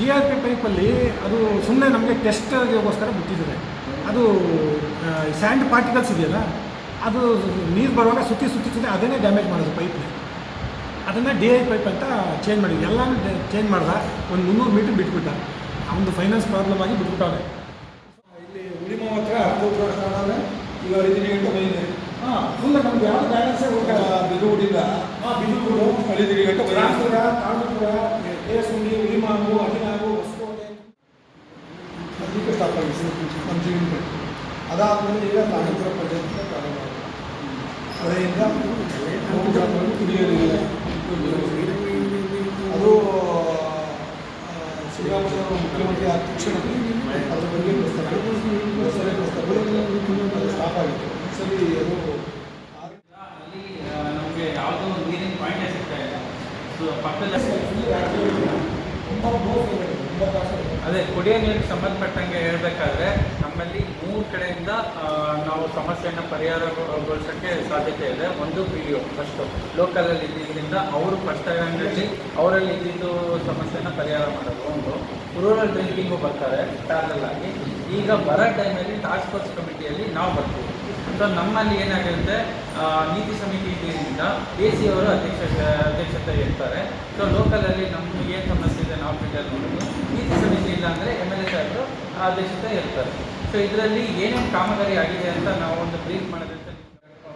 G R P ಪೈಪಲ್ಲಿ ಅದು ಸುಮ್ಮನೆ ನಮಗೆ ಟೆಸ್ಟ್ಗೋಸ್ಕರ ಬಿಟ್ಟಿದ್ದಾರೆ. ಅದು ಸ್ಯಾಂಡ್ ಪಾರ್ಟಿಕಲ್ಸ್ ಇದೆಯಲ್ಲ ಅದು ನೀರು ಬರುವಾಗ ಸುತ್ತಿ ಸುತ್ತಿ ಸುತ್ತಿ ಅದನ್ನೇ ಡ್ಯಾಮೇಜ್ ಮಾಡೋದು ಪೈಪ್ನ ಅದನ್ನು ಡಿ ಐ ಪೈಪ್ ಅಂತ ಚೇಂಜ್ ಮಾಡಿದ್ವಿ ಎಲ್ಲನೂ ಚೇಂಜ್ ಮಾಡ್ದ. ಒಂದು ಮುನ್ನೂರು ಮೀಟ್ರ್ ಬಿಟ್ಬಿಟ್ಟ. ಅವನು ಫೈನಾನ್ಸ್ ಪ್ರಾಬ್ಲಮ್ ಆಗಿ ಬಿಟ್ಬಿಟ್ಟವನೆ ಇಲ್ಲಿ ಉಳಿಮ ಹತ್ರ ಹತ್ತು ಕಾಣಲ್ಲ ಈಗ ಗಂಟೆ ಬಂದಿದೆ ಹಾಂ ಫುಲ್ ನಮ್ಗೆ ಯಾವ ಬ್ಯಾಲೆನ್ಸೇ ಹೋಗಲ್ಲ. ಬಿದು ಹುಡಿಲ್ಲ ಹಾಂ ಬಿದುಗೂಡು ಐದು ಗಂಟೆ ರಾಮಪುರ ತಾಳಪುರ ಕೇಸುಂಡಿ ಉಳಿಮಾವು ಅಗಿನಾವು ಹೊಸಕೋಟೆ ಅದಕ್ಕೆ ಸ್ಟಾಪ್ ಆಗಿದೆ ಒಂದು ಗಂಟೆ ಅದಾದಮೇಲೆ ಈಗ ತಾಂಡಪುರ ಪಂಚಾಯತ್ ಪ್ರಾರಂಭ ಆಗಿದೆ. ಅದರಿಂದ ಮೂರು ಗ್ರಾಮಗಳು ಕುಡಿಯೋ ನೀರಿಲ್ಲ. ಅದು ಆ, ಶ್ರೀರಾಮಚಂದ್ರ ಮುಖ್ಯಮಂತ್ರಿ ಆದ ತಕ್ಷಣ ಅದ್ರ ಬಗ್ಗೆ ಪ್ರಸ್ತಾಪ ಸರಿ ಪ್ರಸ್ತಾಪ ಅದು ಸ್ಟಾಪ್ ಆಗಿತ್ತು ಸರಿ ಅದು ಆರು- ಅಲ್ಲಿ ನಮಗೆ ಯಾವುದೋ ಒಂದು ನೀರಿನ ಪಾಯಿಂಟೇ ಸಿಗ್ತಾ ಇಲ್ಲ ಸೊ ಪಕ್ಕದಲ್ಲಿ ಅದೇ, ಕುಡಿಯೋ ನೀರಿಗೆ ಸಂಬಂಧಪಟ್ಟಂಗೆ ಹೇಳಬೇಕಾದ್ರೆ, ನಮ್ಮಲ್ಲಿ ಮೂರು ಕಡೆಯಿಂದ ನಾವು ಸಮಸ್ಯೆಯನ್ನು ಪರಿಹಾರಗೊಳಿಸೋಕ್ಕೆ ಸಾಧ್ಯತೆ ಇದೆ. ಒಂದು ಪಿ ಡಿ ಒ ಫಸ್ಟು ಲೋಕಲಲ್ಲಿ ಇದ್ದಿದ್ದರಿಂದ ಅವರು ಫಸ್ಟ್ ಹ್ಯಾಂಡಲ್ಲಿ ಅವರಲ್ಲಿ ಇದ್ದಿದ್ದು ಸಮಸ್ಯೆನ ಪರಿಹಾರ ಮಾಡೋದು ಒಂದು. ರೂರಲ್ ಡ್ರಿಂಕಿಂಗು ಬರ್ತಾರೆ ಪ್ಯಾರಲ್ ಆಗಿ. ಈಗ ಬರೋ ಟೈಮಲ್ಲಿ ಟಾಸ್ಕ್ ಫೋರ್ಸ್ ಕಮಿಟಿಯಲ್ಲಿ ನಾವು ಬರ್ತೀವಿ. ಸೊ ನಮ್ಮಲ್ಲಿ ಏನಾಗಿರುತ್ತೆ ನೀತಿ ಸಮಿತಿ ಇದರಿಂದ ಎ ಸಿ ಅವರು ಅಧ್ಯಕ್ಷ, ಅಧ್ಯಕ್ಷತೆ ಇರ್ತಾರೆ ಸೊ ಲೋಕಲಲ್ಲಿ ನಮ್ಗೆ ಏನು ಸಮಸ್ಯೆ ಇದೆ, ನಾವು ಫೀಲ್ಡಲ್ಲಿ ನೋಡೋದು. ಇಲ್ಲ ಅಂದರೆ ಎಂ ಎಲ್ ಎ ಸಾಹೇಬರು ಅಧ್ಯಕ್ಷತೆ ಇರ್ತಾರೆ. ಸೊ ಇದರಲ್ಲಿ ಏನೇನು ಕಾಮಗಾರಿ ಆಗಿದೆ ಅಂತ ನಾವು ಒಂದು ಬ್ರೀಫ್ ಮಾಡೋದಂತ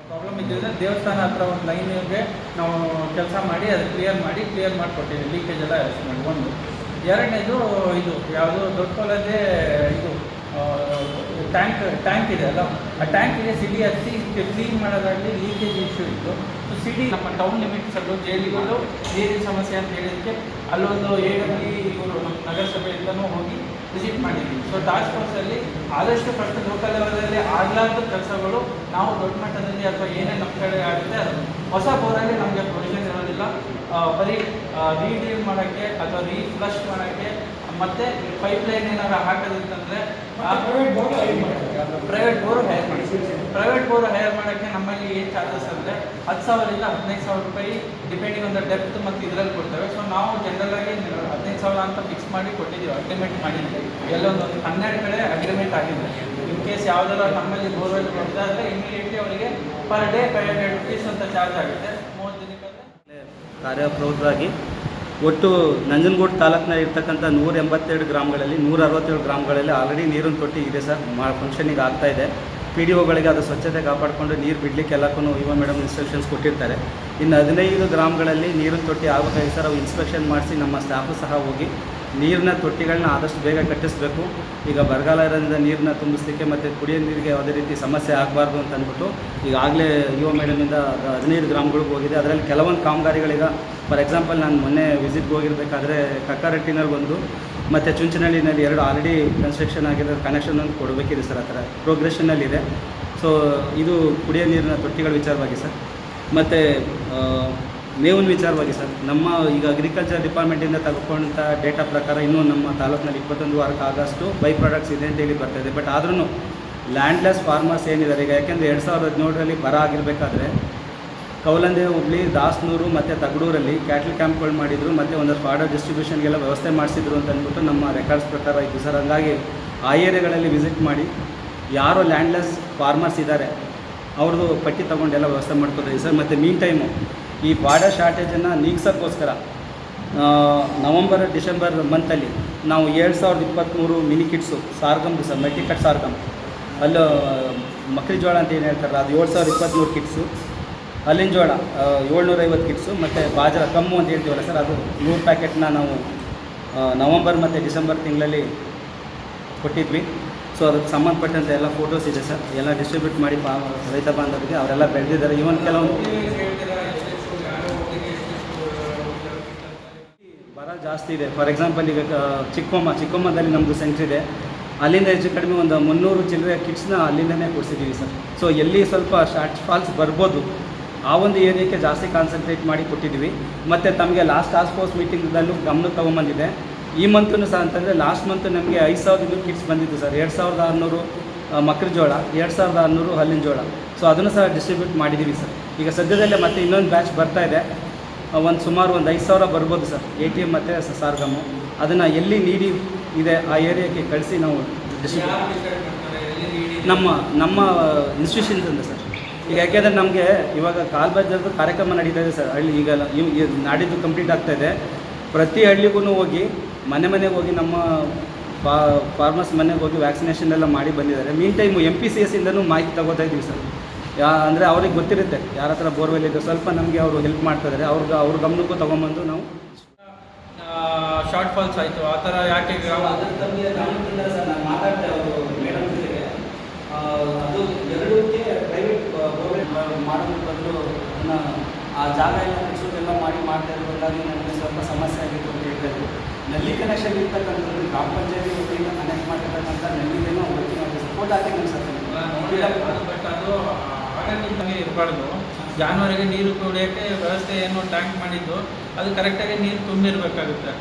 ಪ್ರಾಬ್ಲಮ್ ಇದ್ದಿದ್ರೆ ದೇವಸ್ಥಾನ ಹತ್ರ ಒಂದು ಲೈನ್ಗೆ ನಾವು ಕೆಲಸ ಮಾಡಿ ಅದು ಕ್ಲಿಯರ್ ಮಾಡಿ ಕ್ಲಿಯರ್ ಮಾಡಿಕೊಟ್ಟಿದ್ದೀವಿ. ಲೀಕೇಜ್ ಎಲ್ಲ ಅರೆಸ್ಟ್ ಮಾಡಿ. ಒಂದು. ಎರಡನೇದು ಇದು, ಯಾವುದು ದೊಡ್ಡ ಕೋಲದೇ ಇದು ಟ್ಯಾಂಕ್ ಟ್ಯಾಂಕ್ ಇದೆ ಅಲ್ಲ? ಆ ಟ್ಯಾಂಕಿಗೆ ಸಿಡಿ ಹಚ್ಚಿ ಕ್ಲೀನ್ ಮಾಡೋದಾಗಲಿ ಲೀಕೇಜ್ ಇಶ್ಯೂ ಇತ್ತು. ಸೊ ಸಿಟಿ ನಮ್ಮ ಟೌನ್ ಲಿಮಿಟ್ಸಲ್ಲೂ ಜೈಲಿಗಳು ನೀರಿನ ಸಮಸ್ಯೆ ಅಂತ ಹೇಳಿದ್ದಕ್ಕೆ ಅಲ್ಲೊಂದು ಏಳು ಇವರು ನಮ್ಮ ನಗರಸಭೆಯಿಂದನೂ ಹೋಗಿ ವಿಸಿಟ್ ಮಾಡಿದ್ವಿ. ಸೊ ಟಾಸ್ಕ್ ಫೋರ್ಸಲ್ಲಿ ಆದಷ್ಟು ಫಸ್ಟ್ ಲೋಕಲ್ ಲೆವೆಲಲ್ಲಿ ಆಗಲಾರ್ದ ಕೆಲಸಗಳು ನಾವು ದೊಡ್ಡ ಮಟ್ಟದಲ್ಲಿ ಅಥವಾ ಏನೇ ನಮ್ಮ ಕಡೆ ಆಗುತ್ತೆ ಅದು ಹೊಸ ಬೋರಲ್ಲಿ ನಮಗೆ ಪ್ರೊವಿಷನ್ ಇರೋದಿಲ್ಲ. ಬರೀ ರೀಡೀಲ್ ಮಾಡೋಕ್ಕೆ ಅಥವಾ ರೀಫ್ಲಶ್ ಮಾಡೋಕ್ಕೆ ಮತ್ತೆ ಪೈಪ್ ಲೈನ್ ಏನಾದ್ರು ಹಾಕೋದಿತ್ತಂದ್ರೆ ಪ್ರೈವೇಟ್ ಬೋರ್ ಹೈರ್ ಮಾಡಿ. ಪ್ರೈವೇಟ್ ಬೋರ್ ಹೈರ್ ಮಾಡೋಕ್ಕೆ ನಮ್ಮಲ್ಲಿ ಏನು ಚಾರ್ಜಸ್ ಅಂದರೆ ಹತ್ತು ಸಾವಿರದಿಂದ ಹದಿನೈದು ಸಾವಿರ ರೂಪಾಯಿ ಡಿಪೆಂಡಿಂಗ್ ಆನ್ ದ ಡೆಪ್ತ್ ಮತ್ತು ಇದರಲ್ಲಿ ಕೊಡ್ತೇವೆ. ಸೊ ನಾವು ಜನರಲ್ ಆಗಿ ಹದಿನೈದು ಸಾವಿರ ಅಂತ ಫಿಕ್ಸ್ ಮಾಡಿ ಕೊಟ್ಟಿದ್ದೀವಿ ಅಗ್ರಿಮೆಂಟ್ ಮಾಡಿದ್ದೀವಿ. ಎಲ್ಲೊಂದು ಹನ್ನೆರಡು ಕಡೆ ಅಗ್ರಿಮೆಂಟ್ ಆಗಿದೆ. ಇನ್ ಕೇಸ್ ಯಾವುದಾದ್ರು ನಮ್ಮಲ್ಲಿ ಬೋರ್ವೆಲ್ ಕೊಡ್ತಾಯಿದ್ರೆ ಇಮಿಡಿಯೇಟ್ಲಿ ಅವರಿಗೆ per day five hundred rupees ಅಂತ ಚಾರ್ಜ್ ಆಗುತ್ತೆ. ಮೂವತ್ತು ದಿನಕ್ಕೆ ಕಾರ್ಯಪ್ರವೃತ್ತರಾಗಿ ಒಟ್ಟು ನಂಜನಗೂಡು ತಾಲೂಕಿನಲ್ಲಿ ಇರ್ತಕ್ಕಂಥ ನೂರ ಎಂಬತ್ತೆರಡು ಗ್ರಾಮಗಳಲ್ಲಿ, ನೂರ ಅರವತ್ತೇಳು ಗ್ರಾಮಗಳಲ್ಲಿ ಆಲ್ರೆಡಿ ನೀರಿನ ತೊಟ್ಟಿ ಇದೆ ಸರ್. ಮಾ ಫಂಕ್ಷನಿಗೆ ಆಗ್ತಾ ಇದೆ. ಪಿ ಡಿ ಒಗಳಿಗೆ ಅದು ಸ್ವಚ್ಛತೆ ಕಾಪಾಡಿಕೊಂಡು ನೀರು ಬಿಡಲಿಕ್ಕೆ ಎಲ್ಲಕ್ಕೂ ಯುವ ಮೇಡಮ್ ಇನ್ಸ್ಟ್ರಕ್ಷನ್ಸ್ ಕೊಟ್ಟಿರ್ತಾರೆ. ಇನ್ನು ಹದಿನೈದು ಗ್ರಾಮಗಳಲ್ಲಿ ನೀರಿನ ತೊಟ್ಟಿ ಆಗಬೇಕಾಗಿ ಸರ್. ಅವು ಇನ್ಸ್ಪೆಕ್ಷನ್ ಮಾಡಿಸಿ ನಮ್ಮ ಸ್ಟಾಫು ಸಹ ಹೋಗಿ ನೀರಿನ ತೊಟ್ಟಿಗಳನ್ನ ಆದಷ್ಟು ಬೇಗ ಕಟ್ಟಿಸಬೇಕು. ಈಗ ಬರಗಾಲ ಇರೋದ್ರಿಂದ ನೀರನ್ನ ತುಂಬಿಸ್ಲಿಕ್ಕೆ ಮತ್ತು ಕುಡಿಯೋ ನೀರಿಗೆ ಯಾವುದೇ ರೀತಿ ಸಮಸ್ಯೆ ಆಗಬಾರ್ದು ಅಂತ ಅಂದ್ಬಿಟ್ಟು ಈಗಾಗಲೇ ಯುವ ಮೇಡಮಿಂದ ಹದಿನೈದು ಗ್ರಾಮಗಳಿಗೆ ಹೋಗಿದೆ. ಅದರಲ್ಲಿ ಕೆಲವೊಂದು ಕಾಮಗಾರಿಗಳೀಗ, ಫಾರ್ ಎಕ್ಸಾಂಪಲ್ ನಾನು ಮೊನ್ನೆ ವಿಸಿಟ್ಗೆ ಹೋಗಿರಬೇಕಾದ್ರೆ ಕಕ್ಕಾರಟ್ಟಿನಲ್ಲಿ ಬಂದು ಮತ್ತು ಚುಂಚನಹಳ್ಳಿನಲ್ಲಿ ಎರಡು ಆಲ್ರೆಡಿ ಕನ್ಸ್ಟ್ರಕ್ಷನ್ ಆಗಿದೆ ಕನೆಕ್ಷನ್ ಒಂದು ಕೊಡಬೇಕಿದೆ ಸರ್ ಆ ಥರ. ಪ್ರೋಗ್ರೆಷನ್ನಲ್ಲಿದೆ ಸೊ, ಇದು ಕುಡಿಯೋ ನೀರಿನ ತೊಟ್ಟಿಗಳ ವಿಚಾರವಾಗಿ ಸರ್. ಮತ್ತು ಮೇವಿನ ವಿಚಾರವಾಗಿ ಸರ್, ನಮ್ಮ ಈಗ ಅಗ್ರಿಕಲ್ಚರ್ ಡಿಪಾರ್ಟ್ಮೆಂಟಿಂದ ತಗೊಂಡಂಥ ಡೇಟಾ ಪ್ರಕಾರ ಇನ್ನೂ ನಮ್ಮ ತಾಲೂಕಿನಲ್ಲಿ ಇಪ್ಪತ್ತೊಂದು ವಾರಕ್ಕೆ ಆಗಷ್ಟು ಬೈ ಪ್ರಾಡಕ್ಟ್ಸ್ ಇದೆ ಅಂತ ಹೇಳಿ ಬರ್ತಾ ಇದೆ. ಬಟ್ ಆದ್ರೂ ಲ್ಯಾಂಡ್ಲೆಸ್ ಫಾರ್ಮರ್ಸ್ ಏನಿದ್ದಾರೆ, ಈಗ ಯಾಕೆಂದರೆ ಎರಡು ಸಾವಿರದ ಹದಿನೇಳರಲ್ಲಿ ಬರ ಆಗಿರಬೇಕಾದ್ರೆ ಕೌಲಂದೆ, ಹುಬ್ಳಿ, ದಾಸ್ನೂರು ಮತ್ತು ತಗಡೂರಲ್ಲಿ ಕ್ಯಾಟಲ್ ಕ್ಯಾಂಪ್ಗಳು ಮಾಡಿದರು, ಮತ್ತು ಒಂದಷ್ಟು ಫಾರ್ಡರ್ ಡಿಸ್ಟ್ರಿಬ್ಯೂಷನ್ಗೆಲ್ಲ ವ್ಯವಸ್ಥೆ ಮಾಡಿಸಿದ್ರು ಅಂತ ಅಂದ್ಬಿಟ್ಟು ನಮ್ಮ ರೆಕಾರ್ಡ್ಸ್ ಪ್ರಕಾರ ಇತ್ತು ಸರ್, ಹಂಗಾಗಿ ಆ ಏರಿಯಾಗಳಲ್ಲಿ ವಿಸಿಟ್ ಮಾಡಿ ಯಾರು ಲ್ಯಾಂಡ್ಲೆಸ್ ಫಾರ್ಮರ್ಸ್ ಇದ್ದಾರೆ, ಅವ್ರದ್ದು ಪಟ್ಟಿ ತೊಗೊಂಡೆಲ್ಲ ವ್ಯವಸ್ಥೆ ಮಾಡ್ಕೋತೀವಿ ಸರ್. ಮತ್ತು ಮೀನ್ ಟೈಮು ಈ ಬಾಡ ಶಾರ್ಟೇಜನ್ನು ನೀಗ್ಸೋಕ್ಕೋಸ್ಕರ ನವಂಬರ್, ಡಿಸೆಂಬರ್ ಮಂತಲ್ಲಿ ನಾವು ಎರಡು ಸಾವಿರದ ಇಪ್ಪತ್ತ್ಮೂರು mini kits, sorghum sir multicut sorghum, ಅಲ್ಲೂ ಮಕ್ಳಿಜೋಳ ಅಂತ ಏನು ಹೇಳ್ತಾರಲ್ಲ, ಅದು ಏಳು ಸಾವಿರದ ಇಪ್ಪತ್ತ್ಮೂರು ಕಿಟ್ಸು, ಅಲ್ಲಿನ ಜೋಳ ಏಳ್ನೂರೈವತ್ತು ಕಿಟ್ಸು, ಮತ್ತು ಬಾಜರ ಕಮ್ಮು ಅಂತ ಹೇಳ್ತೀವಲ್ಲ ಸರ್, ಅದು ನೂರು ಪ್ಯಾಕೆಟ್ನ ನಾವು ನವಂಬರ್ ಮತ್ತು ಡಿಸೆಂಬರ್ ತಿಂಗಳಲ್ಲಿ ಕೊಟ್ಟಿದ್ವಿ. ಸೊ, ಅದಕ್ಕೆ ಸಂಬಂಧಪಟ್ಟಂತೆ ಎಲ್ಲ ಫೋಟೋಸ್ ಇದೆ ಸರ್, ಎಲ್ಲ ಡಿಸ್ಟ್ರಿಬ್ಯೂಟ್ ಮಾಡಿ ರೈತ ಬಾಂಧವರಿಗೆ, ಅವರೆಲ್ಲ ಬೆಳೆದಿದ್ದಾರೆ. ಇವನ್ ಕೆಲವೊಂದು ಬರ ಜಾಸ್ತಿ ಇದೆ. ಫಾರ್ ಎಕ್ಸಾಂಪಲ್ ಈಗ ಚಿಕ್ಕಮ್ಮ ಚಿಕ್ಕೊಮ್ಮ, ಚಿಕ್ಕೊಮ್ಮದಲ್ಲಿ ನಮ್ಮದು ಸೆಂಟ್ರ್ ಇದೆ. ಅಲ್ಲಿಂದ ಹೆಚ್ಚು ಕಡಿಮೆ ಒಂದು ಮುನ್ನೂರು ಚಿಲ್ಲರೆ ಕಿಟ್ಸ್ನ ಅಲ್ಲಿಂದನೇ ಕೊಡಿಸಿದ್ದೀವಿ ಸರ್. ಸೊ ಎಲ್ಲಿ ಸ್ವಲ್ಪ ಶಾರ್ಟ್ ಫಾಲ್ಸ್ ಬರ್ಬೋದು, ಆ ಒಂದು ಏರಿಯಾಕ್ಕೆ ಜಾಸ್ತಿ ಕಾನ್ಸಂಟ್ರೇಟ್ ಮಾಡಿ ಕೊಟ್ಟಿದ್ದೀವಿ ಮತ್ತು ತಮಗೆ ಲಾಸ್ಟ್ ಟಾಸ್ಕ್ ಫೋರ್ಸ್ ಮೀಟಿಂಗ್ದಲ್ಲೂ ಗಮನ ತೊಗೊಂಬಂದಿದೆ. ಈ ಮಂತೂ ಸಹ ಅಂತಂದರೆ ಲಾಸ್ಟ್ ಮಂತ್ ನಮಗೆ ಐದು ಸಾವಿರದ ಇನ್ನೂರು ಕಿಟ್ಸ್ ಬಂದಿತ್ತು ಸರ್. ಎರಡು ಸಾವಿರದ ಆರುನೂರು ಮಕ್ರ ಜೋಳ, ಎರಡು ಸಾವಿರದ ಆರುನೂರು ಹಲ್ಲಿನ ಜೋಳ. ಸೊ ಅದನ್ನು ಸಹ ಡಿಸ್ಟ್ರಿಬ್ಯೂಟ್ ಮಾಡಿದ್ದೀವಿ ಸರ್. ಈಗ ಸದ್ಯದಲ್ಲೇ ಮತ್ತೆ ಇನ್ನೊಂದು ಬ್ಯಾಚ್ ಬರ್ತಾ ಇದೆ. ಒಂದು ಸುಮಾರು ಒಂದು ಐದು ಸಾವಿರ ಬರ್ಬೋದು ಸರ್. ಎ ಟಿ ಎಂ ಮತ್ತು ಸಾರ್ಗಮು. ಅದನ್ನು ಎಲ್ಲಿ ನೀಡಿ ಇದೆ ಆ ಏರಿಯಾಕ್ಕೆ ಕಳಿಸಿ ನಾವು ನಮ್ಮ ನಮ್ಮ ಇನ್ಸ್ಟಿಟ್ಯೂಷನ್ಸಿಂದ ಸರ್. ಈಗ ಯಾಕೆಂದರೆ ನಮಗೆ ಇವಾಗ ಕಾಲ್ಬಾಜದ್ದು ಕಾರ್ಯಕ್ರಮ ನಡೀತಾ ಇದೆ ಸರ್. ಹಳ್ಳಿ ಈಗ ನಾಡಿದ್ದು ಕಂಪ್ಲೀಟ್ ಆಗ್ತಾ ಇದೆ. ಪ್ರತಿ ಹಳ್ಳಿಗೂ ಹೋಗಿ ಮನೆ ಮನೆಗೆ ಹೋಗಿ ನಮ್ಮ ಫಾರ್ಮರ್ಸ್ ಮನೆಗೆ ಹೋಗಿ ವ್ಯಾಕ್ಸಿನೇಷನ್ ಎಲ್ಲ ಮಾಡಿ ಬಂದಿದ್ದಾರೆ. Mean time M P C S ಇಂದನೂ ಮಾಹಿತಿ ತಗೋತಾ ಇದ್ದೀವಿ ಸರ್. ಯಾ ಅಂದರೆ ಅವ್ರಿಗೆ ಗೊತ್ತಿರುತ್ತೆ. ಯಾರ ಹತ್ರ ಬೋರ್ವೆಲ್ ಇದೆ ಸ್ವಲ್ಪ ನಮಗೆ ಅವರು ಹೆಲ್ಪ್ ಮಾಡ್ತಾ ಇದ್ದಾರೆ ಅವ್ರಿಗೆ ಅವ್ರ ಗಮನಕ್ಕೂ ತೊಗೊಂಬಂದು ನಾವು ಶಾರ್ಟ್ ಫಾಲ್ಸ್ ಆಯಿತು. ಆ ಥರ ಯಾಕೆ ಗ್ರಾಮ ಸರ್ ನಾನು ಮಾತಾಡ್ತಾ ಅವರು ಮೇಡಮ್ ಜೊತೆಗೆ. ಆ, ಅದು ಎರಡಕ್ಕೆ ಪ್ರೈವೇಟ್ ಗೌರ್ಮೆಂಟ್ ಮಾಡೋದಕ್ಕೆ ಬದಲು ಅದನ್ನ ಆ ಜಾಗ ಎಲ್ಲ ಎಲ್ಲ ಮಾಡಿ ಮಾಡ್ತಾ ಇರೋದ್ರಿಂದಾಗಿ ನನಗೆ ಸ್ವಲ್ಪ ಸಮಸ್ಯೆ ಆಗಿತ್ತು ಅಂತ ಹೇಳ್ತಾರೆ ನಲ್ಲಿ ಕನೆಕ್ಷನ್ ಇರ್ತಕ್ಕಂಥದ್ದು ಗ್ರಾಮ ಪಂಚಾಯತಿ ವತಿಯಿಂದ ಕನೆಕ್ಟ್ ಮಾಡಿರ್ತಕ್ಕಂಥ ನಲ್ಲಿದೇನೋ ವರ್ಕಿಂಗ್ ಸಪೋರ್ಟ್ ಆಗ್ತೀನಿ ಸರ್ ಬಟ್ ಅದು ಆಗಕ್ಕಿಂತಲೇ ಇರಬಾರ್ದು. ಜಾನುವಾರಿಗೆ ನೀರು ಕುಡಿಯೋಕ್ಕೆ ವ್ಯವಸ್ಥೆ ಏನು ಟ್ಯಾಂಕ್ ಮಾಡಿದ್ದು ಅದು ಕರೆಕ್ಟಾಗಿ ನೀರು ತುಂಬಿರಬೇಕಾಗುತ್ತೆ.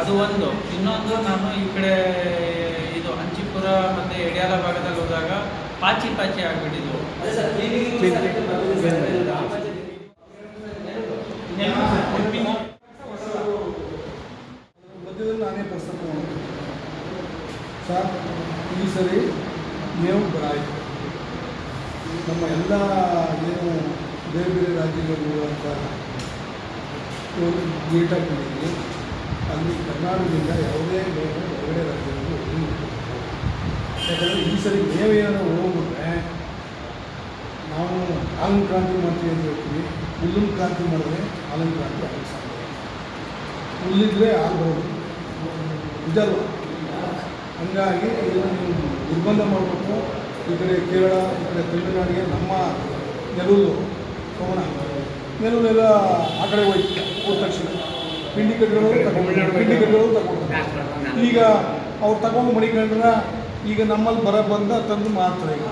ಅದು ಒಂದು. ಇನ್ನೊಂದು ನಾನು ಈ ಕಡೆ ಇದು ಹಂಚಿಪುರ ಮತ್ತು ಎಡಿಯಾಲ ಭಾಗದಲ್ಲಿ ಹೋದಾಗ ಪಾಚಿ ಪಾಚಿ ಆಗಿಬಿಟ್ಟಿದ್ದು ನಾನೇ ಸರ್ ಈ ಸರಿ ನೀವು ಬರ ಆಯಿತು. ನಮ್ಮ ಎಲ್ಲ ಏನು ಬೇರೆ ಬೇರೆ ರಾಜ್ಯಗಳಿರುವಂಥ ಮಾಡಿದ್ವಿ ಅಲ್ಲಿ ಕರ್ನಾಟಕದಿಂದ ಯಾವುದೇ ಬೇರೆ ಹೊರಗಡೆ ರಾಜ್ಯಗಳಿಗೆ ಹೋಗಿಲ್ಲ ಯಾಕಂದರೆ ಈ ಸರಿ ಮೇವು ಏನಾದ್ರು ಹೋಗ್ಬಿಟ್ರೆ ನಾವು ಹಾಲಿನ ಕ್ರಾಂತಿ ಮಾಡ್ತೀವಿ ಅಂತ ಹೇಳ್ತೀವಿ. ಹುಲ್ಲಿನ ಕ್ರಾಂತಿ ಮಾಡಿದ್ರೆ ಹಾಲಿನ ಕ್ರಾಂತಿ ಸಾಧ್ಯ ಹುಲ್ಲಿದ್ರೆ ಆಗ್ಬೋದು. ನಿಜಲ್ವ? ಹಂಗಾಗಿ ಇದನ್ನು ನೀವು ನಿರ್ಬಂಧ ಮಾಡಬೇಕು ಈ ಕಡೆ ಕೇರಳ, ಈ ಕಡೆ ತಮಿಳುನಾಡಿಗೆ ನಮ್ಮ ನೆಲುಲು ಸೋಮನ ನೆಲೂರೆಲ್ಲ ಆ ಕಡೆ ಹೋಯ್ತು, ಹೋದ ತಕ್ಷಣ. ಪಿಂಡಿ ಕಟ್ಟಗಳು ತಗೊಂಡು ಪಿಂಡಿ ಕಟ್ಟಗಳು ತಗೊಂಡು ಈಗ ಅವ್ರು ತಗೊಂಡು ಮಡಿಕೊಂಡ್ರೆ, ಈಗ ನಮ್ಮಲ್ಲಿ ಬರ ಬಂದ ತಂದು ಮಾತ್ರ ಈಗ.